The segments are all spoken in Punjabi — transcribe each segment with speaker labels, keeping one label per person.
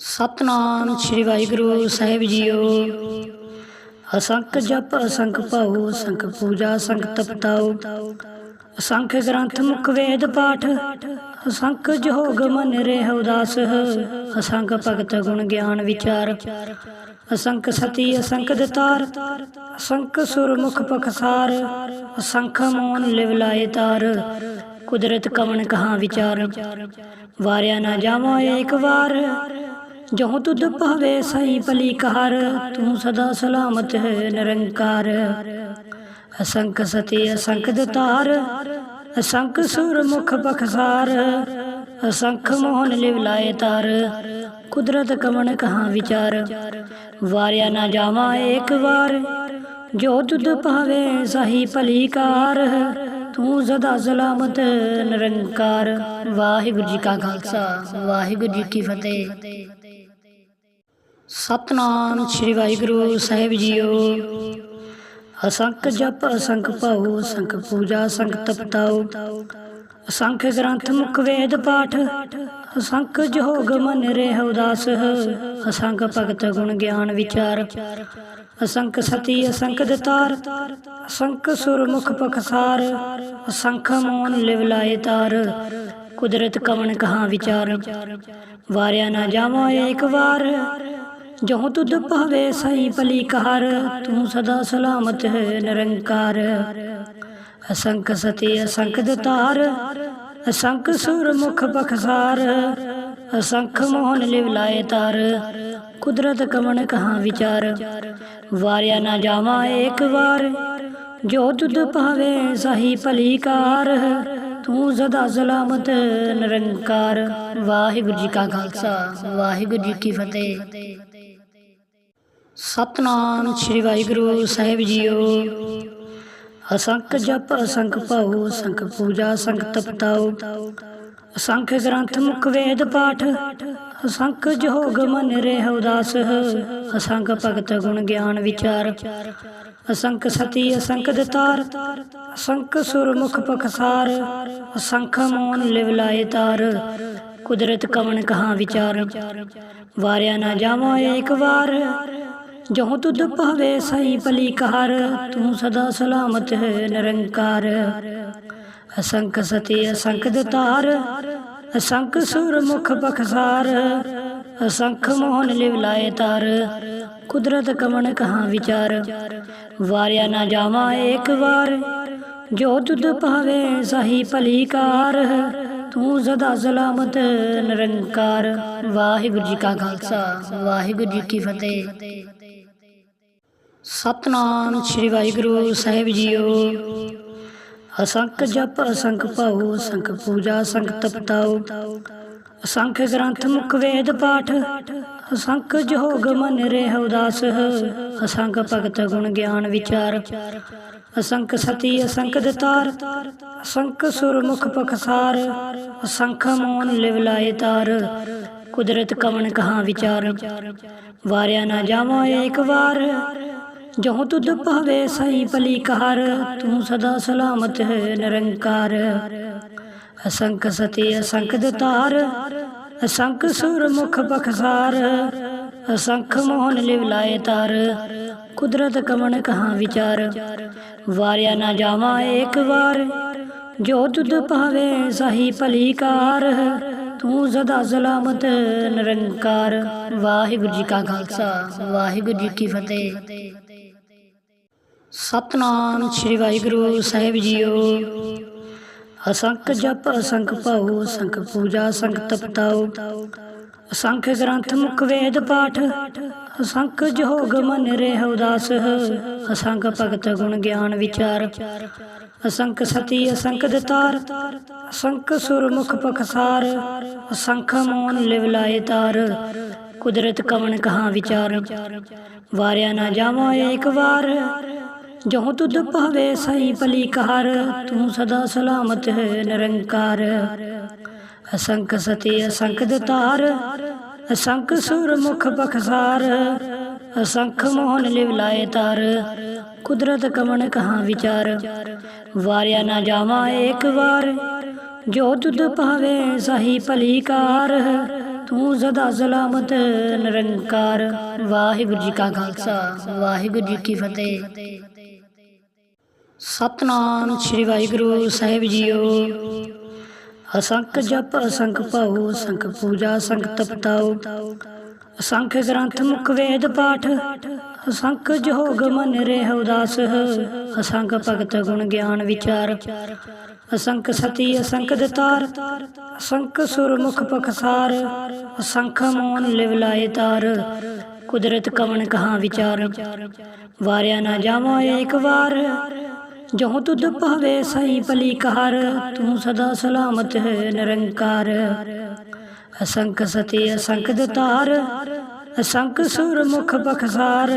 Speaker 1: ਸਤਨਾਮ ਸ੍ਰੀ ਵਾਹਿਗੁਰੂ ਸਾਹਿਬ ਜੀਓ। ਅਸੰਖ ਜਪ, ਅਸੰਖ ਭਾਉ, ਅਸੰਖ ਪੂਜਾ, ਅਸੰਖ ਤਪਤਾਉ, ਅਸੰਖ ਗ੍ਰੰਥ ਮੁਖ ਵੇਦ ਪਾਠ, ਅਸੰਖ ਜੋਗ ਮਨ ਰਹਿ ਉਦਾਸ ਅਸੰਖ ਭਗਤ ਗੁਣ ਗਿਆਨ ਵਿਚਾਰ, ਅਸੰਖ ਸਤੀ, ਅਸੰਖ ਦਤਾਰ, ਅਸੰਖ ਸੁਰ ਮੁਖ ਪਖਸਾਰ, ਅਸੰਖ ਮੋਨ ਲਿਵ ਲਾਏ ਤਾਰ, ਕੁਦਰਤ ਕਵਣ ਕਹਾ ਵਿਚਾਰ, ਵਾਰਿਆ ਨਾ ਜਾਵਾਂ ਏਕ ਵਾਰ ਜੋ ਤੁਧ ਭਾਵੇ ਸਹੀ ਭਲੀ ਕਾਰ ਤੂੰ ਸਦਾ ਸਲਾਮਤ ਹੈ ਨਿਰੰਕਾਰ। ਅਸੰਖ ਸਤੀ, ਅਸੰਖ ਦਤਾਰ, ਅਸੰਖ ਸੁਰ ਮੁਖ ਪਖਸਾਰ ਅਸੰਖ ਮੋਹਨ ਲਿਵ ਲਾਏ ਤਾਰ। ਕੁਦਰਤ ਕਵਣ ਕਹਾ ਵਿਚਾਰ? ਵਾਰਿਆ ਨਾ ਜਾਵਾਂ ਏਕ ਵਾਰ। ਜੋ ਤੁਧ ਭਾਵੇ ਸਹੀ ਭਲੀ ਕਾਰ ਤੂੰ ਸਦਾ ਸਲਾਮਤ ਨਿਰੰਕਾਰ। ਵਾਹਿਗੁਰੂ ਜੀ ਕਾ ਖਾਲਸਾ, ਵਾਹਿਗੁਰੂ ਜੀ ਕੀ ਫਤਿਹ। ਸਤਨਾਮ ਸ੍ਰੀ ਵਾਹਿਗੁਰੂ ਸਾਹਿਬ ਜੀਓ। ਅਸੰਖ ਜਪ, ਅਸੰਖ ਭਾਉ, ਅਸੰਖ ਪੂਜਾ, ਅਸੰਖ ਤਪਤਾਉ। ਅਸੰਖ ਗ੍ਰੰਥ ਮੁਖ ਵੇਦ ਪਾਠ। ਅਸੰਖ ਜੋਗ ਮਨ ਰਹਿ ਉਦਾਸ ਅਸੰਖ ਭਗਤ ਗੁਣ ਗਿਆਨ ਵਿਚਾਰ। ਅਸੰਖ ਸਤੀ, ਅਸੰਖ ਦਤਾਰ। ਅਸੰਖ ਸੁਰ ਮੁਖ ਪਖਸਾਰ। ਅਸੰਖ ਮੋਨ ਲਿਵ ਲਾਏ ਤਾਰ। ਕੁਦਰਤ ਕਵਣ ਕਹਾ ਵਿਚਾਰ। ਵਾਰਿਆ ਨਾ ਜਾਵਾਂ ਏਕ ਵਾਰ। ਜੋ ਤੁਧ ਭਾਵੇ ਸਹੀ ਭਲੀ ਕਾਰ ਤੂੰ ਸਦਾ ਸਲਾਮਤ ਹੈ ਨਿਰੰਕਾਰ। ਅਸੰਖ ਸਤੀ, ਅਸੰਖ ਦਤਾਰ, ਅਸੰਖ ਸੁਰ ਮੁਖ ਪਖਸਾਰ ਅਸੰਖ ਮੋਹਨ ਲਿਵ ਲਾਏ ਤਾਰ। ਕੁਦਰਤ ਕਵਣ ਕਹਾ ਵਿਚਾਰ? ਵਾਰਿਆ ਨਾ ਜਾਵਾਂ ਏਕ ਵਾਰ। ਜੋ ਤੁਧ ਭਾਵੇ ਸਹੀ ਭਲੀ ਕਾਰ ਤੂੰ ਸਦਾ ਸਲਾਮਤ ਨਿਰੰਕਾਰ। ਵਾਹਿਗੁਰੂ ਜੀ ਕਾ ਖਾਲਸਾ, ਵਾਹਿਗੁਰੂ ਜੀ ਕੀ ਫਤਿਹ। ਸਤਨਾਮ ਸ੍ਰੀ ਵਾਹਿਗੁਰੂ ਸਾਹਿਬ ਜੀਓ। ਅਸੰਖ ਜਪ, ਅਸੰਖ ਭਾਉ, ਅਸੰਖ ਪੂਜਾ, ਅਸੰਖ ਤਪਤਾਉ। ਅਸੰਖ ਗ੍ਰੰਥ ਮੁਖ ਵੇਦ ਪਾਠ। ਅਸੰਖ ਜੋਗ ਮਨ ਰਹਿ ਉਦਾਸ ਅਸੰਖ ਭਗਤ ਗੁਣ ਗਿਆਨ ਵਿਚਾਰ। ਅਸੰਖ ਸਤੀ, ਅਸੰਖ ਦਤਾਰ। ਅਸੰਖ ਸੁਰ ਮੁਖ ਪਖਸਾਰ। ਅਸੰਖ ਮੋਨ ਲਿਵ ਲਾਏ ਤਾਰ। ਕੁਦਰਤ ਕਵਣ ਕਹਾ ਵਿਚਾਰ। ਵਾਰਿਆ ਨਾ ਜਾਵਾਂ ਏਕ ਵਾਰ। ਜੋ ਤੁਧ ਭਾਵੇ ਸਹੀ ਭਲੀ ਕਾਰ ਤੂੰ ਸਦਾ ਸਲਾਮਤ ਹੈ ਨਿਰੰਕਾਰ। ਅਸੰਖ ਸਤੀ, ਅਸੰਖ ਦਤਾਰ, ਅਸੰਖ ਸੁਰ ਮੁਖ ਪਖਸਾਰ ਅਸੰਖ ਮੋਹਨ ਲਿਵ ਲਾਏ ਤਾਰ। ਕੁਦਰਤ ਕਵਣ ਕਹਾ ਵਿਚਾਰ, ਵਾਰਿਆ ਨਾ ਜਾਵਾਂ ਏਕ ਵਾਰ। ਜੋ ਤੁਧ ਭਾਵੇ ਸਹੀ ਭਲੀ ਕਾਰ ਤੂੰ ਸਦਾ ਸਲਾਮਤ ਨਿਰੰਕਾਰ। ਵਾਹਿਗੁਰੂ ਜੀ ਕਾ ਖਾਲਸਾ, ਵਾਹਿਗੁਰੂ ਜੀ ਕੀ ਫਤਿਹ। ਸਤਨਾਮ ਸ੍ਰੀ ਵਾਹਿਗੁਰੂ ਸਾਹਿਬ ਜੀਓ। ਅਸੰਖ ਜਪ, ਅਸੰਖ ਭਾਉ, ਅਸੰਖ ਪੂਜਾ, ਅਸੰਖ ਤਪਤਾਉ। ਅਸੰਖ ਗ੍ਰੰਥ ਮੁਖ ਵੇਦ ਪਾਠ। ਅਸੰਖ ਜੋਗ ਮਨ ਰਹਿ ਉਦਾਸ। ਅਸੰਖ ਭਗਤ ਗੁਣ ਗਿਆਨ ਵਿਚਾਰ। ਅਸੰਖ ਸਤੀ, ਅਸੰਖ ਦਤਾਰ। ਅਸੰਖ ਸੁਰ ਮੁਖ ਪਖਸਾਰ। ਅਸੰਖ ਮੋਨ ਲਿਵ ਲਾਏ ਤਾਰ। ਕੁਦਰਤ ਕਵਣ ਕਹਾ ਵਿਚਾਰ। ਵਾਰਿਆ ਨਾ ਜਾਵਾਂ ਏਕ ਵਾਰ। ਜੋ ਤੁਧ ਭਾਵੇ ਸਹੀ ਭਲੀ ਕਾਰ ਤੂੰ ਸਦਾ ਸਲਾਮਤ ਹੈ ਨਿਰੰਕਾਰ। ਅਸੰਖ ਸਤੀ, ਅਸੰਖ ਦਤਾਰ, ਅਸੰਖ ਸੁਰ ਮੁਖ ਪਖਸਾਰ, ਅਸੰਖ ਮੋਹਨ ਲਿਵ ਲਾਏ ਤਾਰ। ਕੁਦਰਤ ਕਵਣ ਕਹਾ ਵਿਚਾਰ, ਵਾਰਿਆ ਨਾ ਜਾਵਾਂ ਏਕ ਵਾਰ। ਜੋ ਤੁਧ ਭਾਵੇ ਸਹੀ ਭਲੀ ਕਾਰ ਤੂੰ ਸਦਾ ਸਲਾਮਤ ਨਿਰੰਕਾਰ। ਵਾਹਿਗੁਰੂ ਜੀ ਕਾ ਖਾਲਸਾ, ਵਾਹਿਗੁਰੂ ਜੀ ਕੀ ਫਤਿਹ। ਸਤਨਾਮ ਸ੍ਰੀ ਵਾਹਿਗੁਰੂ ਸਾਹਿਬ ਜੀਓ। ਅਸੰਖ ਜਪ, ਅਸੰਖ ਭਾਉ, ਅਸੰਖ ਪੂਜਾ, ਅਸੰਖ ਤਪਤਾਉ। ਅਸੰਖ ਗ੍ਰੰਥ ਮੁਖ ਵੇਦ ਪਾਠ, ਅਸੰਖ ਜੋਗ ਮਨ ਰਹਿ ਉਦਾਸ ਅਸੰਖ ਭਗਤ ਗੁਣ ਗਿਆਨ ਵਿਚਾਰ। ਅਸੰਖ ਸਤੀ, ਅਸੰਖ ਦਤਾਰ। ਅਸੰਖ ਸੁਰ ਮੁਖ ਪਖਸਾਰ। ਅਸੰਖ ਮੋਨ ਲਿਵ ਲਾਏ ਤਾਰ। ਕੁਦਰਤ ਕਵਣ ਕਹਾ ਵਿਚਾਰ। ਵਾਰਿਆ ਨਾ ਜਾਵਾਂ ਏਕ ਵਾਰ। ਜੋ ਤੁਧ ਭਾਵੇ ਸਹੀ ਭਲੀ ਕਾਰ ਤੂੰ ਸਦਾ ਸਲਾਮਤ ਹੈ ਨਿਰੰਕਾਰ। ਅਸੰਖ ਸਤੀ, ਅਸੰਖ ਦਤਾਰ, ਅਸੰਖ ਸੁਰ ਮੁਖ ਪਖਸਾਰ ਅਸੰਖ ਮੋਹਨ ਲਿਵ ਲਾਏ ਤਾਰ। ਕੁਦਰਤ ਕਮਣ ਕਹਾ ਵਿਚਾਰ? ਵਾਰਿਆ ਨਾ ਜਾਵਾਂ ਏਕ ਵਾਰ। ਜੋ ਤੁਧ ਭਾਵੇ ਸਹੀ ਭਲੀ ਕਾਰ ਤੂੰ ਸਦਾ ਸਲਾਮਤ ਨਿਰੰਕਾਰ। ਵਾਹਿਗੁਰੂ ਜੀ ਕਾ ਖਾਲਸਾ, ਵਾਹਿਗੁਰੂ ਜੀ ਕੀ ਫਤਿਹ। ਸਤਨਾਮ ਸ੍ਰੀ ਵਾਹਿਗੁਰੂ ਸਾਹਿਬ ਜੀਓ। ਅਸੰਖ ਜਪ, ਅਸੰਖ ਭਾਉ, ਅਸੰਖ ਪੂਜਾ ਸੰਖ ਤਪਤਾਉ, ਅਸੰਖ ਗ੍ਰੰਥ ਮੁਖ ਵੇਦ ਪਾਠ, ਅਸੰਖ ਜੋਗ ਮਨ ਰਹਿ ਉਦਾਸ ਅਸੰਖ ਭਗਤ ਗੁਣ ਗਿਆਨ ਵਿਚਾਰ, ਅਸੰਖ ਸਤੀ, ਅਸੰਖ ਦਤਾਰ, ਅਸੰਖ ਸੁਰ ਮੁਖ ਪਖਸਾਰ, ਅਸੰਖ ਮੋਨ ਲਿਵ ਲਾਏ ਤਾਰ, ਕੁਦਰਤ ਕਵਣ ਕਹਾ ਵਿਚਾਰ, ਵਾਰਿਆ ਨਾ ਜਾਵਾਂ ਏਕ ਵਾਰ ਜੋ ਤੁਧ ਭਾਵੇ ਸਹੀ ਭਲੀ ਕਹਰ ਤੂੰ ਸਦਾ ਸਲਾਮਤ ਹੈ ਨਿਰੰਕਾਰ। ਅਸੰਖ ਸਤੀ ਅਸੰਖ ਦਤਾਰ ਅਸੰਖ ਸੁਰ ਮੁਖ ਪਖਸਾਰ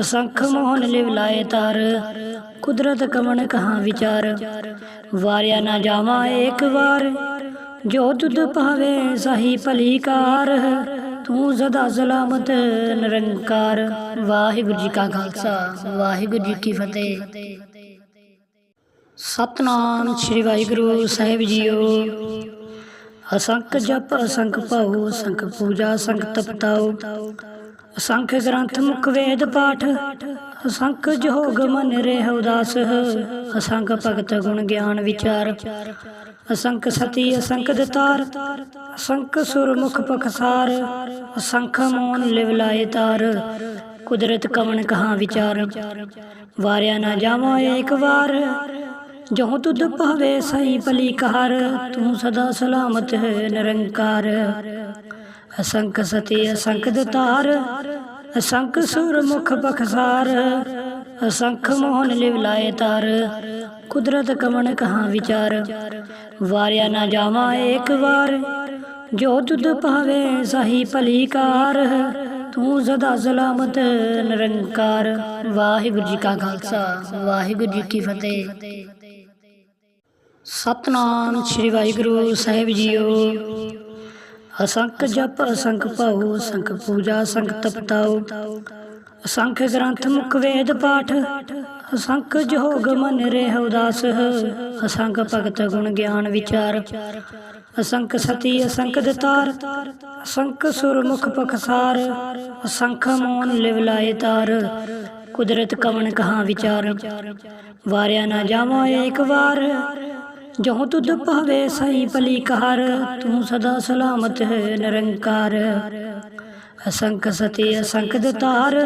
Speaker 1: ਅਸੰਖ ਮੋਹਨ ਲਿਵ ਲਾਏ ਤਾਰ। ਕੁਦਰਤ ਕਮਣ ਕਹਾ ਵਿਚਾਰ। ਵਾਰਿਆ ਨਾ ਜਾਵਾਂ ਏਕ ਵਾਰ। ਜੋ ਤੁਧ ਭਾਵੇ ਸਹੀ ਭਲੀ ਕਾਰ ਤੂੰ ਸਦਾ ਸਲਾਮਤ ਨਿਰੰਕਾਰ। ਵਾਹਿਗੁਰੂ ਜੀ ਕਾ ਖਾਲਸਾ। ਵਾਹਿਗੁਰੂ ਜੀ ਕੀ ਫਤਿਹ। ਸਤਨਾਮ ਸ੍ਰੀ ਵਾਹਿਗੁਰੂ ਸਾਹਿਬ ਜੀਓ। ਅਸੰਖ ਜਪ, ਅਸੰਖ ਭਾਉ, ਅਸੰਖ ਪੂਜਾ ਸੰਖ ਤਪਤਾਉ। ਅਸੰਖ ਗ੍ਰੰਥ ਮੁਖ ਵੇਦ ਪਾਠ। ਅਸੰਖ ਜੋਗ ਮਨ ਰਹਿ ਉਦਾਸ ਅਸੰਖ ਭਗਤ ਗੁਣ ਗਿਆਨ ਵਿਚਾਰ। ਅਸੰਖ ਸਤੀ, ਅਸੰਖ ਦਤਾਰ। ਅਸੰਖ ਸੁਰ ਮੁਖ ਪਖਸਾਰ। ਅਸੰਖ ਮੋਨ ਲਿਵ ਲਾਏ ਤਾਰ। ਕੁਦਰਤ ਕਵਣ ਕਹਾ ਵਿਚਾਰ। ਵਾਰਿਆ ਨਾ ਜਾਵਾਂ ਏਕ ਵਾਰ। ਜੋ ਤੁਧ ਭਾਵੇ ਸਹੀ ਭਲੀ ਕਹਰ ਤੂੰ ਸਦਾ ਸਲਾਮਤ ਹੈ ਨਿਰੰਕਾਰ। ਅਸੰਖ ਸਤੀ, ਅਸੰਖ ਦਤਾਰ, ਅਸੰਖ ਸੁਰ ਮੁਖ ਪਖਸਾਰ ਅਸੰਖ ਮੋਹਨ ਲਿਵ ਲਾਏ ਤਾਰ। ਕੁਦਰਤ ਕਮਣ ਕਹਾ ਵਿਚਾਰ, ਵਾਰਿਆ ਨਾ ਜਾਵਾਂ ਏਕ ਵਾਰ। ਜੋ ਤੁਧ ਭਾਵੇ ਸਹੀ ਭਲੀ ਕਾਰ ਤੂੰ ਸਦਾ ਸਲਾਮਤ ਨਿਰੰਕਾਰ। ਵਾਹਿਗੁਰੂ ਜੀ ਕਾ ਖਾਲਸਾ, ਵਾਹਿਗੁਰੂ ਜੀ ਕੀ ਫਤਿਹ। ਸਤਨਾਮ ਸ੍ਰੀ ਵਾਹਿਗੁਰੂ ਸਾਹਿਬ ਜੀਓ। ਅਸੰਖ ਜਪ, ਅਸੰਖ ਭਾਉ, ਅਸੰਖ ਪੂਜਾ ਸੰਖ ਤਪਤਾਉ। ਅਸੰਖ ਗ੍ਰੰਥ ਮੁਖ ਵੇਦ ਪਾਠ। ਅਸੰਖ ਜੋਗ ਮਨ ਰਹਿ ਉਦਾਸ। ਅਸੰਖ ਭਗਤ ਗੁਣ ਗਿਆਨ ਵਿਚਾਰ। ਅਸੰਖ ਸਤੀ, ਅਸੰਖ ਦਤਾਰ। ਅਸੰਖ ਸੁਰ ਮੁਖ ਪਖਸਾਰ। ਅਸੰਖ ਮੋਨ ਲਿਵ ਲਾਏ ਤਾਰ। ਕੁਦਰਤ ਕਵਣ ਕਹਾ ਵਿਚਾਰ। ਵਾਰਿਆ ਨਾ ਜਾਵਾਂ ਏਕ ਵਾਰ। ਜੋ ਤੁਧ ਭਾਵੇ ਸਹੀ ਭਲੀ ਕਹਰ ਤੂੰ ਸਦਾ ਸਲਾਮਤ ਹੈ ਨਿਰੰਕਾਰ। ਅਸੰਖ ਸਤੀ, ਅਸੰਖ ਦਤਾਰ,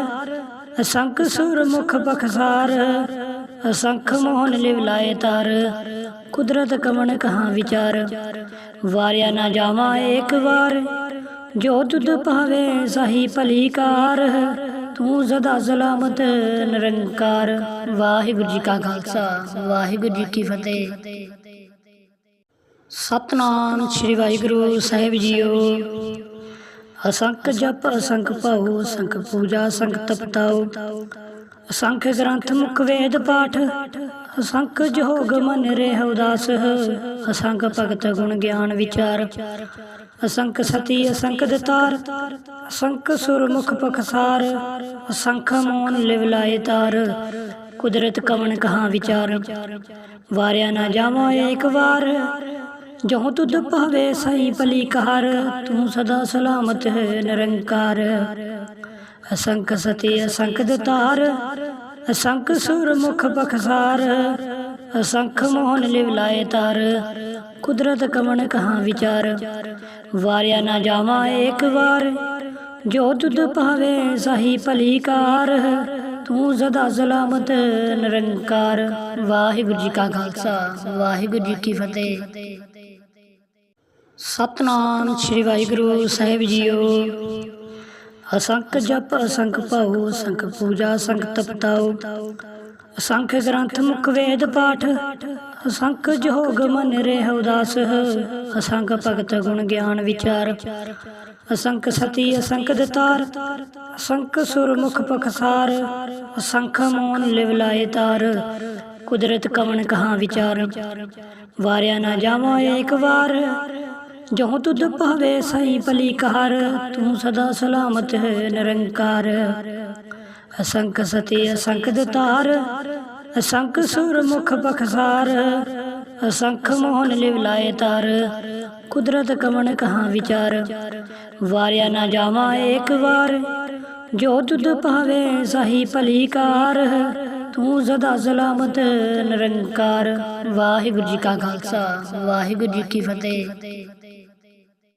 Speaker 1: ਅਸੰਖ ਸੁਰ ਮੁਖ ਪਖਸਾਰ ਅਸੰਖ ਮੋਹਨ ਲਿਵ ਲਾਏ ਤਾਰ। ਕੁਦਰਤ ਕਵਣ ਕਹਾ ਵਿਚਾਰ? ਵਾਰਿਆ ਨਾ ਜਾਵਾਂ ਏਕ ਵਾਰ। ਜੋ ਤੁਧ ਭਾਵੇ ਸਹੀ ਭਲੀ ਕਾਰ ਤੂੰ ਸਦਾ ਸਲਾਮਤ ਨਿਰੰਕਾਰ। ਵਾਹਿਗੁਰੂ ਜੀ ਕਾ ਖਾਲਸਾ, ਵਾਹਿਗੁਰੂ ਜੀ ਕੀ ਫਤਿਹ। ਸਤਨਾਮ ਸ੍ਰੀ ਵਾਹਿਗੁਰੂ ਸਾਹਿਬ ਜੀਓ। ਅਸੰਖ ਜਪ, ਅਸੰਖ ਭਾਉ, ਅਸੰਖ ਪੂਜਾ ਸੰਖ ਤਪਤਾਉ। ਅਸੰਖ ਗ੍ਰੰਥ ਮੁਖ ਵੇਦ ਪਾਠ। ਅਸੰਖ ਜੋਗ ਮਨ ਰਹਿ ਉਦਾਸ ਅਸੰਖ ਭਗਤ ਗੁਣ ਗਿਆਨ ਵਿਚਾਰ। ਅਸੰਖ ਸਤੀ, ਅਸੰਖ ਦਤਾਰ। ਅਸੰਖ ਸੁਰ ਮੁਖ ਪਖਸਾਰ। ਅਸੰਖ ਮੋਨ ਲਿਵ ਲਾਏ ਤਾਰ। ਕੁਦਰਤ ਕਵਣ ਕਹਾ ਵਿਚਾਰ। ਵਾਰਿਆ ਨਾ ਜਾਵਾਂ ਏਕ ਵਾਰ। ਜੋ ਤੁਧ ਭਾਵੇ ਸਹੀ ਭਲੀ ਕਹਰ ਤੂੰ ਸਦਾ ਸਲਾਮਤ ਹੈ ਨਿਰੰਕਾਰ। ਅਸੰਖ ਸਤੀ, ਅਸੰਖ ਦਤਾਰ, ਅਸੰਖ ਸੁਰ ਮੁਖ ਪਖਸਾਰ ਅਸੰਖ ਮੋਹਨ ਲਿਵ ਲਾਏ ਤਾਰ। ਕੁਦਰਤ ਕਵਣ ਕਹਾ ਵਿਚਾਰ, ਵਾਰਿਆ ਨਾ ਜਾਵਾਂ ਏਕ ਵਾਰ। ਜੋ ਤੁਧ ਭਾਵੇ ਸਹੀ ਭਲੀ ਕਾਰ ਤੂੰ ਸਦਾ ਸਲਾਮਤ ਨਿਰੰਕਾਰ। ਵਾਹਿਗੁਰੂ ਜੀ ਕਾ ਖਾਲਸਾ, ਵਾਹਿਗੁਰੂ ਜੀ ਕੀ ਫਤਿਹ। ਸਤਨਾਮ ਸ੍ਰੀ ਵਾਹਿਗੁਰੂ ਸਾਹਿਬ ਜੀਓ। ਅਸੰਖ ਜਪ, ਅਸੰਖ ਭਾਉ ਸੰਖ ਪੂਜਾ ਸੰਖ ਤਪਤਾਉ। ਅਸੰਖ ਗ੍ਰੰਥ ਮੁਖ ਵੇਦ ਪਾਠ। ਅਸੰਖ ਜੋਗ ਮਨ ਰਹਿ ਉਦਾਸ ਅਸੰਖ ਭਗਤ ਗੁਣ ਗਿਆਨ ਵਿਚਾਰ। ਅਸੰਖ ਸਤੀ, ਅਸੰਖ ਦਤਾਰ। ਅਸੰਖ ਸੁਰ ਮੁਖ ਪਖਸਾਰ। ਅਸੰਖ ਮੋਨ ਲਿਵ ਲਾਏ ਤਾਰ। ਕੁਦਰਤ ਕਵਣ ਕਹਾ ਵਿਚਾਰ। ਵਾਰਿਆ ਨਾ ਜਾਵਾਂ ਏਕ ਵਾਰ। ਜੋ ਤੁਧ ਭਾਵੇ ਸਹੀ ਭਲੀ ਕਹਰ ਤੂੰ ਸਦਾ ਸਲਾਮਤ ਹੈ ਨਿਰੰਕਾਰ। ਅਸੰਖ ਸਤੀ, ਅਸੰਖ ਦਤਾਰ, ਅਸੰਖ ਸੁਰ ਮੁਖ ਪਖਸਾਰ ਅਸੰਖ ਮੋਹਨ ਲਿਵ ਲਾਏ ਤਾਰ, ਕੁਦਰਤ ਕਵਣ ਕਹਾਂ ਵਿਚਾਰ। ਵਾਰਿਆ ਨਾ ਜਾਵਾਂ ਏਕ ਵਾਰ, ਜੋ ਤੁਧ ਭਾਵੇ ਸਹੀ ਭਲੀ ਕਾਰ ਤੂੰ ਸਦਾ ਸਲਾਮਤ ਨਿਰੰਕਾਰ। ਵਾਹਿਗੁਰੂ ਜੀ ਕਾ ਖਾਲਸਾ, ਵਾਹਿਗੁਰੂ ਜੀ ਕੀ ਫਤਿਹ।